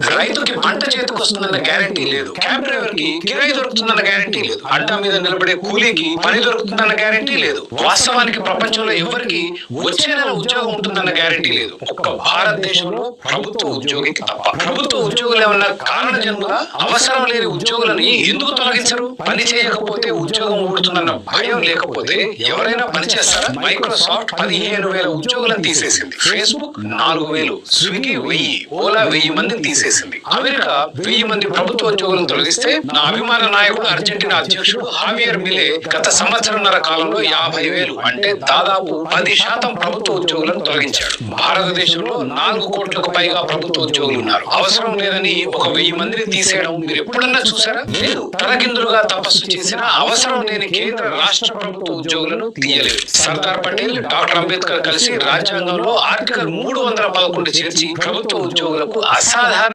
రైతుకి పంట చేతికి వస్తుందన్న గ్యారంటీ లేదు. క్యాబ్ డ్రైవర్కి కిరాయి దొరుకుతుందన్న గ్యారంటీ లేదు. అడ్డా మీద నిలబడే కూలీకి పని దొరుకుతుందన్న గ్యారంటీ లేదు. వాస్తవానికి ప్రపంచంలో ఎవరికి వచ్చే నెల ఉద్యోగం ఉంటుందన్న గ్యారంటీ లేదు. ఒక్క భారతదేశంలో ప్రభుత్వ ఉద్యోగికి తప్ప. ప్రభుత్వ ఉద్యోగులు ఏమన్నా కారణ జన్మల అవసరం లేని ఉద్యోగులని ఎందుకు తొలగించరు? పని చేయకపోతే ఉద్యోగం ఊడుతుందన్న భయం లేకపోతే ఎవరైనా పని చేస్తారా? మైక్రోసాఫ్ట్ పదిహేను వేల ఉద్యోగులను తీసేసింది. ఫేస్బుక్ నాలుగు వేలు. స్విగ్గీ వెయ్యి. ఓలా వెయ్యి మందిని తీసేసింది. అమెరికా వెయ్యి మంది ప్రభుత్వ ఉద్యోగులను తొలగిస్తే నా అభిమాన నాయకుడు అర్జెంటీనా అధ్యక్షుడు హావియర్ మిలే గత సంవత్సరంన్నర కాలంలో యాభై వేలు అంటే దాదాపు పది శాతం ప్రభుత్వ ఉద్యోగులను తొలగించాడు. భారతదేశంలో నాలుగు కోట్లకు పైగా ప్రభుత్వ ఉద్యోగులు ఉన్నారు. అవసరం లేదని ఒక వెయ్యి మందిని తీసేయడం మీరు ఎప్పుడన్నా చూసారా? లేదు. తలకిందులుగా తపస్సు చేసిన అవసరం లేని కేంద్ర రాష్ట్ర ప్రభుత్వ ఉద్యోగులను తీయలేదు. సర్దార్ పటేల్ డాక్టర్ అంబేద్కర్ కలిసి రాజ్యాంగంలో ఆర్టికల్ మూడు వందల పదకొండు చేర్చి ప్రభుత్వ ఉద్యోగులకు అసాధారణ